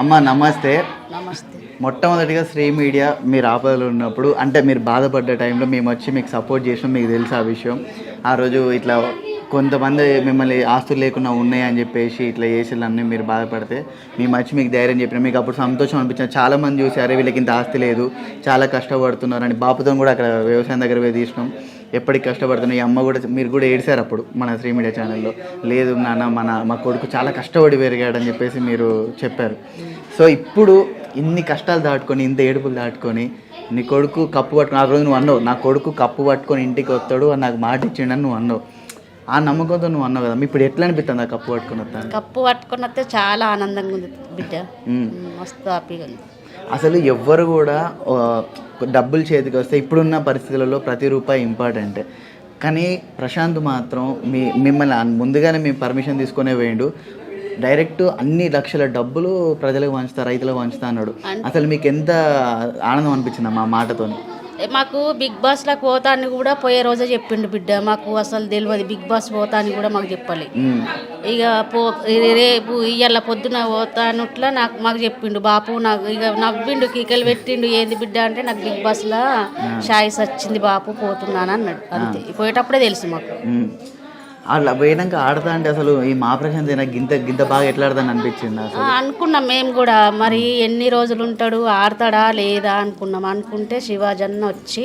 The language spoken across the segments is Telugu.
అమ్మ నమస్తే. నమస్తే. మొట్టమొదటిగా శ్రీ మీడియా మీరు ఆపదలో ఉన్నప్పుడు అంటే మీరు బాధపడ్డ టైంలో మేము వచ్చి మీకు సపోర్ట్ చేసాం మీకు తెలుసు ఆ విషయం. ఆ రోజు ఇట్లా కొంతమంది మిమ్మల్ని ఆస్తులు లేకుండా ఉన్నాయి అని చెప్పేసి ఇట్లా చేసేళ్ళన్నీ మీరు బాధపడితే మేము వచ్చి మీకు ధైర్యం చెప్పిన. మీకు అప్పుడు సంతోషం అనిపించింది చాలా మంది చూసారు వీళ్ళకి ఇంత ఆస్తి లేదు చాలా కష్టపడుతున్నారు అని బాపుతో కూడా అక్కడ వ్యవసాయం దగ్గర పోయి తీసినాం. ఎప్పటికి కష్టపడుతున్నాయి. ఈ అమ్మ కూడా మీరు కూడా ఏడిశారు అప్పుడు మన శ్రీ మీడియా ఛానల్లో. లేదు నాన్న మన మా కొడుకు చాలా కష్టపడి పెరిగాడని చెప్పేసి మీరు చెప్పారు. సో ఇప్పుడు ఇన్ని కష్టాలు దాటుకొని ఇంత ఏడుపులు దాటుకొని నీ కొడుకు కప్పు పట్టుకుని ఆ రోజు నువ్వు అన్నావు నా కొడుకు కప్పు పట్టుకొని ఇంటికి వస్తాడు అని నాకు మాట ఇచ్చిండని నువ్వు అన్నావు. ఆ నమ్మకంతో నువ్వు అన్నావు కదా ఇప్పుడు ఎట్లా అనిపిస్తుంది ఆ కప్పు పట్టుకొని వస్తాను కప్పు పట్టుకుని వస్తే చాలా ఆనందంగా ఉంది బిడ్డ. మస్తు హ్యాపీగా ఉంది. అసలు ఎవ్వరు కూడా డబ్బులు చేతికి వస్తే ఇప్పుడున్న పరిస్థితులలో ప్రతి రూపాయి ఇంపార్టెంట్. కానీ ప్రశాంత్ మాత్రం మీ మిమ్మల్ని ముందుగానే మీ పర్మిషన్ తీసుకునే వేయండు. డైరెక్ట్ అన్ని లక్షల డబ్బులు ప్రజలకు పంచుతా రైతులకు పంచుతా అన్నాడు. అసలు మీకు ఎంత ఆనందం అనిపించింది మా మాటతో మాకు బిగ్ బాస్లోకి పోతా అని కూడా పోయే రోజే చెప్పిండు బిడ్డ. మాకు అసలు తెలియదు బిగ్ బాస్ పోతా అని కూడా మాకు చెప్పాలి. ఇక పో రేపు ఇవాళ పొద్దున పోతానుట్లా నాకు మాకు చెప్పిండు. బాపు నాకు ఇక నవ్విండు కీకలు పెట్టిండు. ఏంది బిడ్డ అంటే నాకు బిగ్ బాస్లో షాయిస్ వచ్చింది బాపు పోతున్నాను అన్నాడు. అంతే. పోయేటప్పుడే తెలుసు మాకు. అట్లా పోయినాక ఆడతా అంటే అసలు ఈ మా ప్రశాంత్ నాకు గింత గింత బాగా ఎట్లా ఆడతాను అనిపించింది అసలు? అనుకున్నాం మేము కూడా. మరి ఎన్ని రోజులు ఉంటాడు? ఆడతాడా? లేదా? అనుకున్నాం. అనుకుంటే శివాజన్న వచ్చి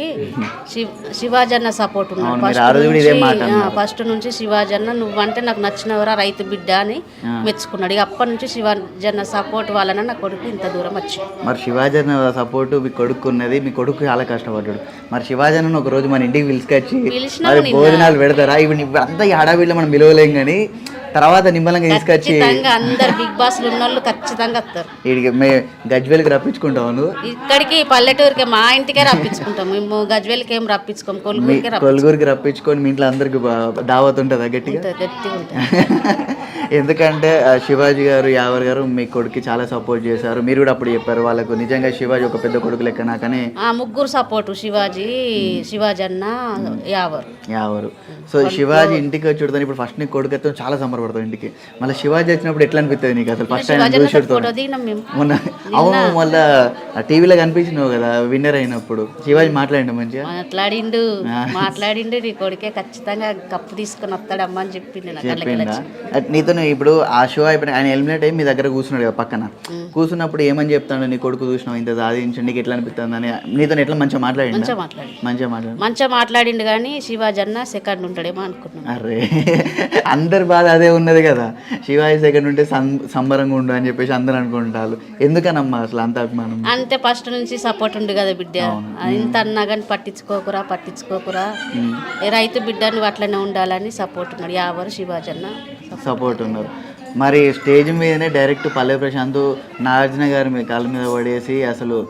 శివ్- శివాజన్న సపోర్ట్ ఉన్నాడు అవును, మీరు ఆ రోజు కూడా ఇదే మాట అన్నారు. ఫస్ట్ నుంచి శివాజన్న నువ్వంటే నాకు నచ్చినవరా రైతు బిడ్డ అని మెచ్చుకున్నాడు. ఇక అప్పటి నుంచి శివాజన్న సపోర్ట్ వలన నా కొడుకు ఇంత దూరం వచ్చి మరి శివాజన్ సపోర్ట్ మీ కొడుకు ఉన్నది మీ కొడుకు చాలా కష్టపడ్డాడు. మరి శివాజన్ ఒక రోజు మన ఇంటికి పిలుచుకొచ్చి పిలిచినాం మరి భోజనాలు పెడతారా? ఇవి అంతా హడావిడిలో మనం పిలవలేం కానీ తర్వాత నిమ్మలంగా తీసుకొచ్చి అందరు బిగ్ బాస్ ఉన్న వాళ్ళు ఖచ్చితంగా వస్తారు. వీడికి మే గజ్వేల్కి రప్పించుకుంటావు నువ్వు ఇక్కడికి పల్లెటూరుకి మా ఇంటికే రప్పించుకుంటాం మేము గజ్వేల్కి ఏం రప్పించుకోం కొలుగురికే కొలుగురికి రప్పించుకొని మీ ఇంట్లో అందరికి దావత్ ఉంటుందా గట్టిగా? గట్టిగా ఉంటుంది. ఎందుకంటే శివాజీ గారు యావర్ గారు మీ కొడుకు చాలా సపోర్ట్ చేశారు. మీరు కూడా అప్పుడు చెప్పారు వాళ్ళకు నిజంగా శివాజీ ఒక పెద్ద కొడుకు లెక్క నాకనే ఆ ముగ్గురు సపోర్టు శివాజీ శివాజీ అన్న యావర్. యావరు. సో శివాజీ ఇంటికి వచ్చి ఇప్పుడు ఫస్ట్ నీ కొడుకు ఎత్తాను చాలా సంబరపడతావు ఇంటికి. మళ్ళీ శివాజీ వచ్చినప్పుడు ఎట్లా అనిపిస్తుంది నీకు? అసలు ఫస్ట్ శివాజీ చూసి మొన్న అవును మళ్ళా టీవీలో కనిపించినావు కదా విన్నర్ అయినప్పుడు. శివాజీ మాట్లాడిండు మంచిగా? మాట్లాడిండు. మాట్లాడిండు నీ కొడుకే ఖచ్చితంగా కప్పు తీసుకొని వస్తాడమ్మా అని చెప్పిండు నాకు చెప్పిండా? అట్ నీతో ఇప్పుడు ఆ షో అయిపోయిన ఆయన ఎలిమినేట్ అయ్యి మీ దగ్గర కూర్చున్నాడు కదా పక్కన. కూర్చున్నప్పుడు ఏమని చెప్తాడు? నీ కొడుకు చూసినావు? ఇంత సాధించండి నీకు ఎట్లా అనిపిస్తుంది అని నీతో ఎట్లా మంచిగా మాట్లాడిండు? మంచిగా మాట్లాడి మంచిగా మాట్లాడు మంచిగా మాట్లాడిండు కానీ శివాజీ అన్న సెకండ్ ఉంటాడేమో అనుకున్నాం. అరే అందరి బాధ అదే ఉన్నది కదా. శివాజీ సెకండ్ ఉంటే సంబరంగా ఉండు అని చెప్పేసి అందరు అనుకుంటారు. ఎందుకనమ్మా అసలు అంత అభిమానం? అంతే ఫస్ట్ నుంచి సపోర్ట్ ఉంది కదా బిడ్డ. ఇంత అన్నా కానీ పట్టించుకోకురా పట్టించుకోకురా. రైతు బిడ్డ నువ్వు అట్లనే ఉండాలని సపోర్ట్ ఉన్నాడు. యావరు శివాజీ అన్న. సపోర్ట్ ఉన్నారు. మరి స్టేజ్ మీదనే డైరెక్ట్ పల్లె ప్రశాంత్ నాగార్జున గారి మీ కాళ్ళ మీద పడేసి అసలు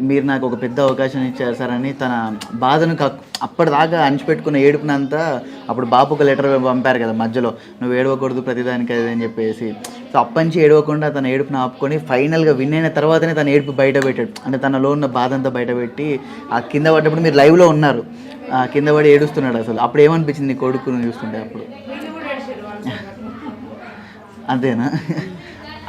మీరు నాకు ఒక పెద్ద అవకాశం ఇచ్చారు సార్ అని తన బాధను కక్- అప్పటిదాకా అణిచిపెట్టుకున్న ఏడుపునంతా అప్పుడు బాపు ఒక లెటర్ పంపారు కదా మధ్యలో నువ్వు ఏడవకూడదు ప్రతిదానికి అది అని చెప్పేసి. సో అప్పటి ఏడవకుండా తన ఏడుపును ఆపుకొని ఫైనల్గా విన్ అయిన తర్వాతనే తన ఏడుపు బయట పెట్టాడు. అంటే తనలో ఉన్న బాధ అంతా బయట పెట్టి ఆ కింద పడ్డప్పుడు మీరు లైవ్లో ఉన్నారు. ఆ కింద పడి ఏడుస్తున్నాడు అసలు. అప్పుడు ఏమనిపించింది కొడుకును చూస్తుంటే అప్పుడు? అంతేనా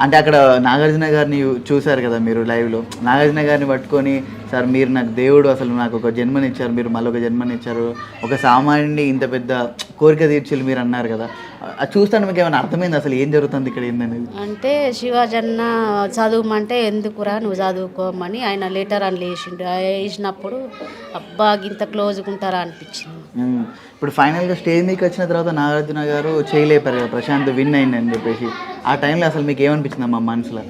అంటే అక్కడ నాగార్జున గారిని చూశారు కదా మీరు లైవ్లో. నాగార్జున గారిని పట్టుకొని సార్ మీరు నాకు దేవుడు అసలు నాకు ఒక జన్మనిచ్చారు మీరు మళ్ళీ ఒక జన్మనిచ్చారు ఒక సామాన్యుని ఇంత పెద్ద కోరిక తీర్చిలు మీరు అన్నారు కదా. అది చూస్తాను మీకు ఏమైనా అర్థమైంది అసలు ఏం జరుగుతుంది ఇక్కడ ఏందనేది? అంటే శివాజీ అన్న చదువుమంటే ఎందుకురా నువ్వు చదువుకోమని ఆయన లెటర్ అని లేచిండు. వేసినప్పుడు అబ్బా ఇంత క్లోజ్గా ఉంటారా? అనిపించింది. ఇప్పుడు ఫైనల్గా స్టేజ్ మీదకి వచ్చిన తర్వాత నాగార్జున గారు చేయలేపారు కదా ప్రశాంత్ విన్ అయింది అని చెప్పేసి. ఆ టైంలో అసలు మీకు ఏమనిపించింది అమ్మా మనసులో?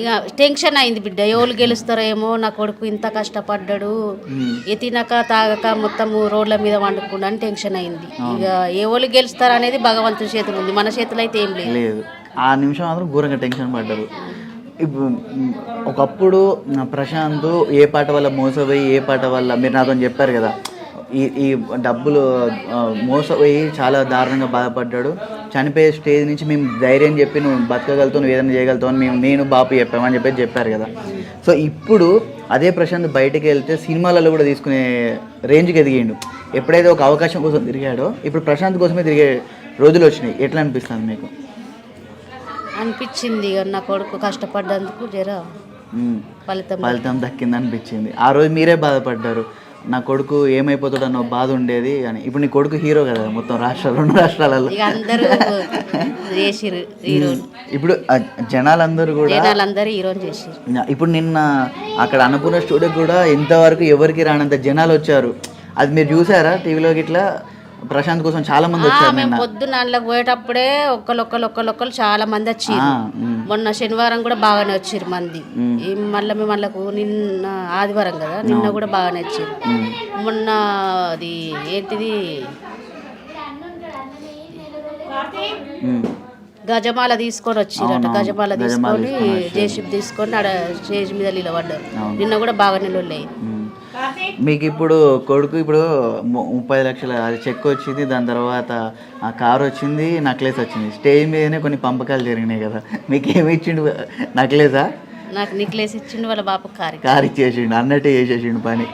ఇక టెన్షన్ అయింది బిడ్డ. ఎవరు గెలుస్తారో ఏమో నా కొడుకు ఇంత కష్టపడ్డాడు. ఏ తినక తాగక మొత్తం రోడ్ల మీద వండుకుండా అని టెన్షన్ అయింది. ఇక ఎవరు గెలుస్తారు అనేది భగవంతుడి చేతులు ఉంది. మన చేతులు అయితే ఏం లేదు. లేదు. ఆ నిమిషం మాత్రం ఘోరంగా టెన్షన్ పడ్డారు. ఒకప్పుడు ప్రశాంత్ ఏ పాట వల్ల మోసపోయి ఏ పాట వల్ల మీరు నాతో చెప్పారు కదా ఈ ఈ డబ్బులు మోసపోయి చాలా దారుణంగా బాధపడ్డాడు. చనిపోయే స్టేజ్ నుంచి మేము ధైర్యం చెప్పి నువ్వు బతకగలుగుతావు నువ్వు ఏదైనా చేయగలుగుతావు అని మేము నేను బాపు చెప్పామని చెప్పి చెప్పారు కదా. సో ఇప్పుడు అదే ప్రశాంత్ బయటకు వెళ్తే సినిమాలలో కూడా తీసుకునే రేంజ్కి ఎదిగిండు. ఎప్పుడైతే ఒక అవకాశం కోసం తిరిగాడో ఇప్పుడు ప్రశాంత్ కోసమే తిరిగే రోజులు వచ్చినాయి. ఎట్లా అనిపిస్తుంది మీకు? అనిపించింది నా కొడుకు కష్టపడ్డందుకు జర. ఫలితం ఫలితం దక్కింది అనిపించింది. ఆ రోజు మీరే బాధపడ్డారు. నా కొడుకు ఏమైపోతాడు అన్న బాధ ఉండేది అని. ఇప్పుడు నీ కొడుకు హీరో కదా మొత్తం రాష్ట్రాలు రెండు రాష్ట్రాలలో. ఇప్పుడు జనాలందరూ కూడా ఇప్పుడు నిన్న అక్కడ అన్నపూర్ణ స్టూడియో కూడా ఇంతవరకు ఎవరికి రానంత జనాలు వచ్చారు. అది మీరు చూసారా టీవీలోకి ఇట్లా ప్రశాంత్ కోసం చాలా మంది వచ్చారు పొద్దున్న పోయేటప్పుడే ఒక్కరు ఒక్కరు ఒక్కరు చాలా మంది ఉమ్, మొన్న శనివారం కూడా బాగానే వచ్చిర్రు మంది మళ్ళీ మేము వాళ్ళకు నిన్న ఆదివారం కదా నిన్న కూడా బాగానే వచ్చిర్రు ఉమ్, మొన్న అది ఏంటిది. గజమాల తీసుకొని వచ్చిరట. గజమాల తీసుకొని వచ్చారు. జేసీబీ తీసుకొని ఆడ స్టేజ్ మీద నిలబడ్డారు. నిన్న కూడా బాగానే లొల్లి ఉమ్. మీకు ఇప్పుడు కొడుకు ఇప్పుడు ము- ముప్పై లక్షల అది చెక్ వచ్చింది దాని తర్వాత ఆ కార్ వచ్చింది నక్లెస్ వచ్చింది. స్టేజ్ మీదనే కొన్ని పంపకాలు జరిగినాయి కదా. మీకు ఏమి ఇచ్చిండు నక్లెసా? నాకు నెక్లెస్ ఇచ్చిండు వాళ్ళ బాప కారి కార్ ఇచ్చేసిండు అన్నట్టే చేసేసిండు పని.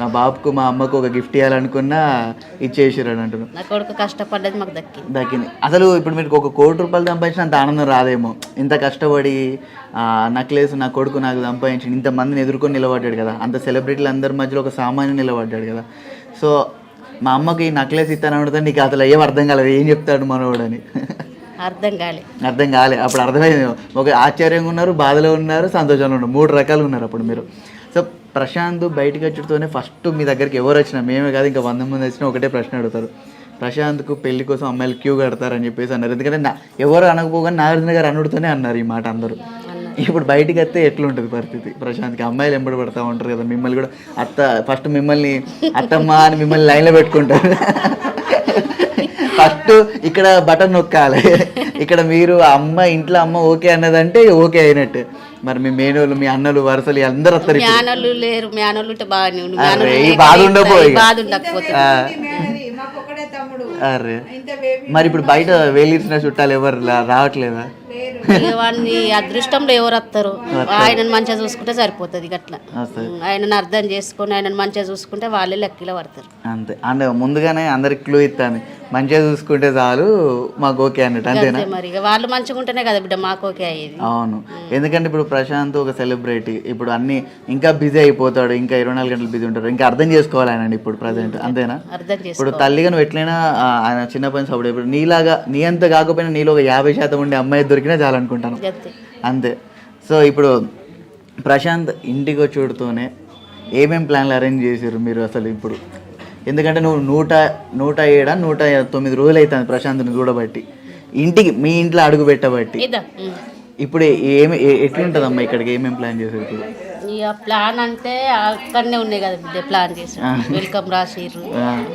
మా బాబుకు మా అమ్మకు ఒక గిఫ్ట్ ఇవ్వాలనుకున్నా ఇచ్చేసారు అని అంటున్నాను నా కొడుకు కష్టపడ్డది మాకు దక్కింది. దక్కింది. అసలు ఇప్పుడు మీకు ఒక కోటి రూపాయలు సంపాదించిన అంత ఆనందం రాదేమో. ఇంత కష్టపడి నక్లెస్ నా కొడుకు నాకు సంపాదించి ఇంతమందిని ఎదుర్కొని నిలబడ్డాడు కదా. అంత సెలబ్రిటీలు అందరి మధ్యలో ఒక సామాన్యం నిలబడ్డాడు కదా. సో మా అమ్మకి ఈ నక్లెస్ ఇస్తాను అడిగితే నీకు అసలు ఏం అర్థం కాలేదు. ఏం చెప్తాడు మనోడని అర్థం కాలే. అర్థం కాలే. అప్పుడు అర్థమైంది. ఒక ఆశ్చర్యంగా ఉన్నారు బాధలో ఉన్నారు సంతోషంలో ఉన్నారు. మూడు రకాలు ఉన్నారు అప్పుడు మీరు. సో ప్రశాంత్ బయటకు వచ్చుతోనే ఫస్ట్ మీ దగ్గరికి ఎవరు వచ్చినా మేమే కాదు ఇంకా వంద మంది వచ్చినా ఒకటే ప్రశ్న అడుగుతారు. ప్రశాంత్కు పెళ్ళి కోసం అమ్మాయిలు క్యూ కడతారని చెప్పేసి అన్నారు. ఎందుకంటే నా ఎవరు అనకపోగా నాగార్జున గారు అనుడితోనే అన్నారు ఈ మాట అందరూ. ఇప్పుడు బయటికి వస్తే ఎట్లుంటుంది పరిస్థితి? ప్రశాంత్కి అమ్మాయిలు ఎంబడి పడతా ఉంటారు కదా మిమ్మల్ని కూడా అత్త ఫస్ట్ మిమ్మల్ని అత్తమ్మ అని మిమ్మల్ని లైన్లో పెట్టుకుంటారు. ఫస్ట్ ఇక్కడ బటన్ నొక్కాలి. ఇక్కడ మీరు అమ్మ ఇంట్లో అమ్మ ఓకే అన్నదంటే ఓకే అయినట్టు. మరి మీ మేనోళ్ళు మీ అన్నలు వరుసలు అందరూ వస్తారు. మ్యానోళ్ళు లేరు ఉంటే బాగానే అరే, బాధ ఉండకపోయి. బాధ ఉండకపోతే. మరి ఇప్పుడు బయట వేలిసిన చుట్టాలు ఎవరు లా- రావట్లేదా? ఇక వాడిని అదృష్టంలో ఎవరు వస్తారు ఆయనను మంచిగా చూసుకుంటే సరిపోతుంది అట్లా. ఆయనను అర్థం చేసుకొని ఆయనను మంచిగా చూసుకుంటే వాళ్ళే లెక్కలో పడతారు. అంతే. అంటే ముందుగానే అందరికి క్లూ ఇస్తాను మంచిగా చూసుకుంటే చాలు మాకు ఓకే అన్నట్టు అంతేనా? అంతే మరి. ఇక వాళ్ళు మంచిగా ఉంటేనే కదా బిడ్డ మాకు ఓకే అయ్యేది. అవును. ఎందుకంటే ఇప్పుడు ప్రశాంత్ ఒక సెలబ్రిటీ. ఇప్పుడు అన్ని ఇంకా బిజీ అయిపోతాడు ఇంకా ఇరవై నాలుగు గంటలు బిజీ ఉంటాడు. ఇంకా అర్థం చేసుకోవాలి ఆయన ఇప్పుడు ప్రజెంట్ అంతేనా? అర్థం చేసుకో ఇప్పుడు తల్లిగా నువ్వు ఎట్లయినా ఆయన చిన్న పని సపోర్ట్ ఇప్పుడు నీలాగా నీ అంత కాకపోయినా నీలో ఒక యాభై శాతం ఉండే అమ్మాయి దొరికినా చాలు అనుకుంటాను అంతే. సో ఇప్పుడు ప్రశాంత్ ఇంటికి వచ్చుడుతోనే ఏమేం ప్లాన్లు అరేంజ్ చేసారు మీరు అసలు ఇప్పుడు? ఎందుకంటే నువ్వు నూట నూట ఏడా నూట తొమ్మిది రోజులు అవుతుంది ప్రశాంత్ని చూడబట్టి. ఇంటికి మీ ఇంట్లో అడుగు పెట్టబట్టి. ఇప్పుడు ఏమి ఎట్లుంటదమ్మా ఇక్కడికి? ఏమేమి ప్లాన్ చేసారు ఇప్పుడు? ఇక ప్లాన్ అంటే అక్కడనే ఉన్నాయి కదా ప్లాన్ చేసి వెల్కమ్ రాసిర్రు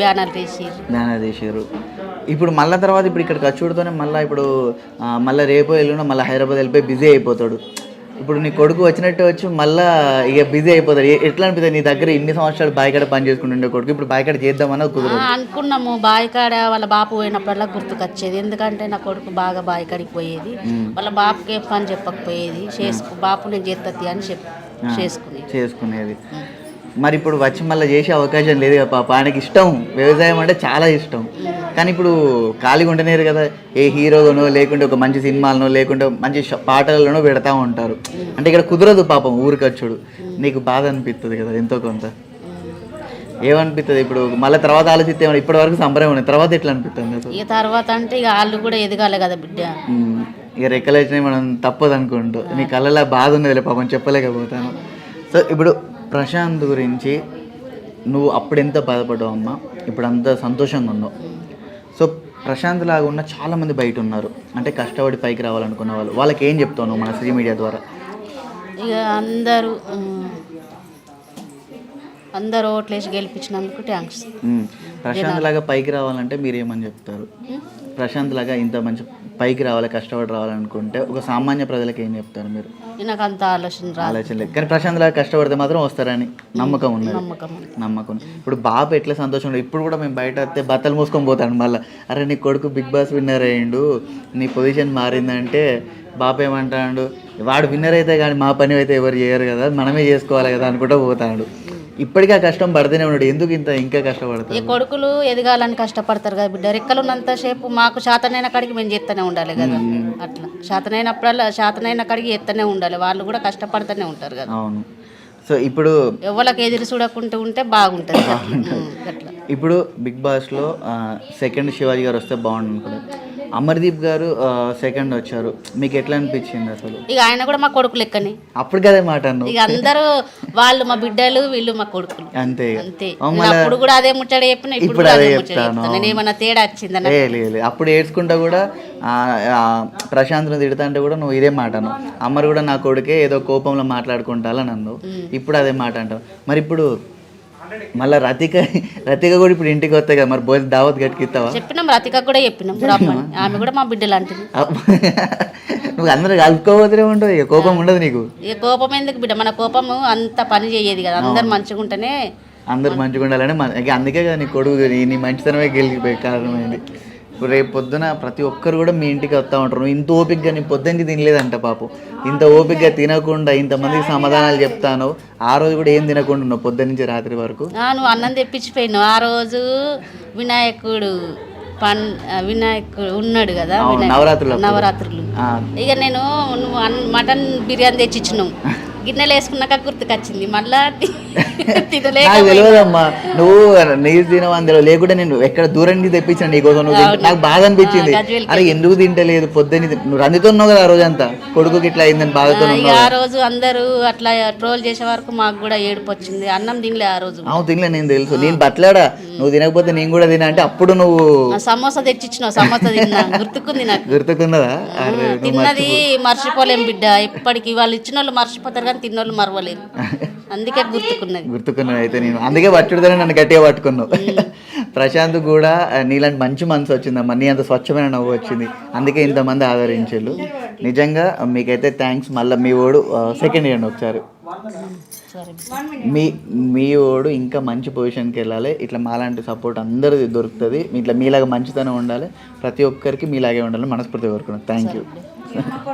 బ్యానర్ తీసిర్రు. దాని చేసారు ఇప్పుడు మళ్ళీ తర్వాత ఇప్పుడు ఇక్కడికి వచ్చుడుతోనే మళ్ళీ ఇప్పుడు మళ్ళీ రేపు ఎల్లుండో మళ్ళీ హైదరాబాద్ వెళ్ళిపోయి బిజీ అయిపోతాడు. ఇప్పుడు నీ కొడుకు వచ్చినట్టు వచ్చి మళ్ళీ ఇక బిజీ అయిపోతాడు. ఎట్లా అనిపిస్తుంది? నీ దగ్గర ఇన్ని సంవత్సరాలు బాయికాడ పని చేసుకుంటుండే కొడుకు ఇప్పుడు బాయికాడ చేద్దామన్నా కుదరదు. అనుకున్నాము. బాయికాడ వాళ్ళ బాపు పోయినప్పుడల్లా గుర్తుకొచ్చేది. ఎందుకంటే నా కొడుకు బాగా బాయికాడికి పోయేది. వాళ్ళ బాపుకి పని చెప్పకపోయేది. చేసుకు బాపు నేను చేస్తుంది అని చెప్పి చేసుకునేది. చేసుకునేది. మరి ఇప్పుడు వచ్చి మళ్ళీ చేసే అవకాశం లేదు కదా పాప. ఆయనకి ఇష్టం. వ్యవసాయం అంటే చాలా ఇష్టం. కానీ ఇప్పుడు ఖాళీగా ఉండలేరు కదా. ఏ హీరోగానో లేకుంటే ఒక మంచి సినిమాలనో లేకుంటే మంచి పాటలలోనో పెడతా ఉంటారు. అంటే ఇక్కడ కుదరదు పాపం ఊరికి వచ్చుడు నీకు బాధ అనిపిస్తుంది కదా ఎంతో కొంత. ఏమనిపిస్తుంది ఇప్పుడు? మళ్ళీ తర్వాత ఆలోచిస్తే ఇప్పటి వరకు సంబరం ఉంది తర్వాత ఎట్లా అనిపిస్తుంది ఇక తర్వాత అంటే ఇక వాళ్ళు కూడా ఎదగాలి కదా బిడ్డ. ఇక రెక్కలేసినవి మనం తప్పదు అనుకుంటూ నీ కళ్ళలో బాధ ఉన్నదిలే పాపం. చెప్పలేకపోతాను. సో ఇప్పుడు ప్రశాంత్ గురించి నువ్వు అప్పుడు ఎంత బాధపడ్డావు అమ్మా? ఇప్పుడు అంత సంతోషంగా ఉన్నావు. సో ప్రశాంత్ లాగా ఉన్న చాలా మంది బయట ఉన్నారు అంటే కష్టపడి పైకి రావాలనుకున్న వాళ్ళు. వాళ్ళకి ఏం చెప్తావు నువ్వు మన శ్రీ మీడియా ద్వారా? ఇక అందరూ అందరూ ఓట్లేసి గెలిపించినందుకు థ్యాంక్స్. ప్రశాంత్ లాగా పైకి రావాలంటే మీరు ఏమని చెప్తారు ప్రశాంత్ లాగా ఇంత మంచి పైకి రావాలి కష్టపడి రావాలనుకుంటే ఒక సామాన్య ప్రజలకు ఏం చెప్తారు మీరు? నాకు అంత ఆలోచన ఆలోచన లేదు. కానీ ప్రశాంత్ లాగా కష్టపడితే మాత్రం వస్తారని నమ్మకం ఉన్నది. నమ్మకం ఉంది. నమ్మకం ఇప్పుడు బాబు ఎట్లా సంతోషం ఉండదు ఇప్పుడు కూడా మేము బయట వస్తే బట్టలు మూసుకొని పోతాడు మళ్ళీ. అరే నీ కొడుకు బిగ్ బాస్ విన్నర్ అయ్యిండు. నీ పొజిషన్ మారిందంటే బాబు ఏమంటాడు? వాడు విన్నర్ అయితే కానీ మా పని అయితే ఎవరు చేయరు కదా. మనమే చేసుకోవాలి కదా అనుకుంటూ పోతాడు. ఇప్పటికీ కష్టం పడితేనే ఉన్నాడు. ఎందుకు ఇంత ఇంకా ఈ కష్టపడతాడు కొడుకులు ఎదగాలని కష్టపడతారు కదా బిడ్డ. రెక్కలున్నంత సేపు మాకు శాతనైన కాడికి మేము చేస్తూనే ఉండాలి కదా. అట్లా. శాతనైనప్పుడల్లా శాతనైన కాడికి ఎత్తనే ఉండాలి. వాళ్ళు కూడా కష్టపడుతూనే ఉంటారు కదా. అవును. సో ఇప్పుడు ఎవరికి ఎదురు చూడకుంటూ ఉంటే బాగుంటుంది అట్లా. ఇప్పుడు బిగ్ బాస్లో సెకండ్ శివాజీ గారు వస్తే బాగుండు అనుకున్నాను అమర్దీప్ గారు సెకండ్ వచ్చారు. మీకు ఎట్లా అనిపించింది అసలు? ఇక ఆయన కూడా మా కొడుకు లెక్కని. అప్పుడు కదే మాట అన్నావు. ఇక అందరూ వాళ్ళు మా బిడ్డలు వీళ్ళు మా కొడుకులు. అంతే అప్పుడు కూడా అదే ముచ్చట చెప్పిన ఇప్పుడు అదే చెప్తాను. చెప్తాను నేను ఏమన్నా తేడా వచ్చిందని లేదు. అప్పుడు ఏడ్చుకుంటా కూడా ప్రశాంత్ను తిడతా అంటే కూడా నువ్వు ఇదే మాట అన్నావు. అమ్మరు కూడా నా కొడుకే ఏదో కోపంలో మాట్లాడుకుంటాలని అన్నావు ఇప్పుడు అదే మాట అంటావు. మరి ఇప్పుడు మళ్ళీ రతిక రతిక కూడా ఇప్పుడు ఇంటికి వస్తాయి కదా మరి భోజనం దావత్ గట్టిస్తావా చెప్పినాం రతిక కూడా చెప్పినాం రమ్మని. ఆమె కూడా మా బిడ్డ లాంటిది. నువ్వు అందరూ కలుపుకోబోతూనే ఉండవు ఇక కోపం ఉండదు నీకు. ఇక కోపం ఎందుకు బిడ్డ? మన కోపము అంత పని చేయదు కదా అందరు మంచిగా ఉంటేనే అందరు మంచిగా ఉండాలని మన ఇక అందుకే కదా నీ కొడుకు నీ- నీ మంచితనమే గెలిగిపోయి కారణమైంది. రేపు పొద్దున ప్రతి ఒక్కరు కూడా మీ ఇంటికి వస్తూ ఉంటారు. నువ్వు ఇంత ఓపికగా నీ పొద్దున్నకి తినలేదంట పాపం ఇంత ఓపికగా తినకుండా ఇంతమందికి సమాధానాలు చెప్తాను ఆ రోజు కూడా ఏం తినకుండా ఉన్నావు పొద్దున్న నుంచి రాత్రి వరకు? నువ్వు అన్నం తెప్పించిపోయినావు. ఆ రోజు వినాయకుడు పన్ వినాయకుడు ఉన్నాడు కదా. నవరాత్రులు ఆ, ఇక నేను నువ్వు మటన్ బిర్యానీ తెచ్చిచ్చినావు. గిన్నెలు వేసుకున్నాక గుర్తుకొచ్చింది. మళ్ళా నాకు తెలియదమ్మా నువ్వు నీరు తినవని తెలియదు లేకుంటే నేను ఎక్కడ దూరం నుంచి తెప్పించాను నీకోసం నువ్వు తింటే- నాకు బాధ అనిపించింది. అరే ఎందుకు తింటలేదు? పొద్దున్న నువ్వు రందితో ఉన్నావు కదా ఆ రోజంతా. కొడుకుకి ఇట్లా అయిందని బాధతో ఆ రోజు అందరూ అట్లా ట్రోల్ చేసే వరకు మాకు కూడా ఏడుపు వచ్చింది. అన్నం తినలే ఆ రోజు. అవును తినలే నేను తెలుసు. నేను బట్లాడా? నువ్వు తినకపోతే నేను కూడా తినా అంటే అప్పుడు నువ్వు సమోసా తెచ్చిచ్చినావు. సమోసా తిన్నా. గుర్తుకుంది నాకు. గుర్తుకున్నదా? నువ్వు తిన్నది మర్చిపోలేం బిడ్డ. ఇప్పటికి వాళ్ళు ఇచ్చిన వాళ్ళు మర్చిపోతారు కానీ తిన్నోళ్ళు మరవలేరు. అందుకే గుర్తుకున్నది. గుర్తుకున్నది అయితే నేను. అందుకే పట్టుడుతోనే నన్ను గట్టిగా పట్టుకున్నావు. ప్రశాంత్ కూడా నీలాంటి మంచి మనసు వచ్చిందమ్మా. నీ అంత స్వచ్ఛమైన నవ్వు వచ్చింది. అందుకే ఇంతమంది ఆదరించారు. నిజంగా మీకైతే థ్యాంక్స్ మళ్ళీ మీ ఓడు సెకండ్ ఇయర్ ఒకసారి. సరే మీ మీ ఓడు ఇంకా మంచి పొజిషన్కి వెళ్ళాలి. ఇట్లా మాలాంటి సపోర్ట్ అందరిది దొరుకుతుంది. ఇట్లా మీలాగా మంచితనం ఉండాలి. ప్రతి ఒక్కరికి మీలాగే ఉండాలి మనస్ఫూర్తిగా కోరుకున్నాను థ్యాంక్ యూ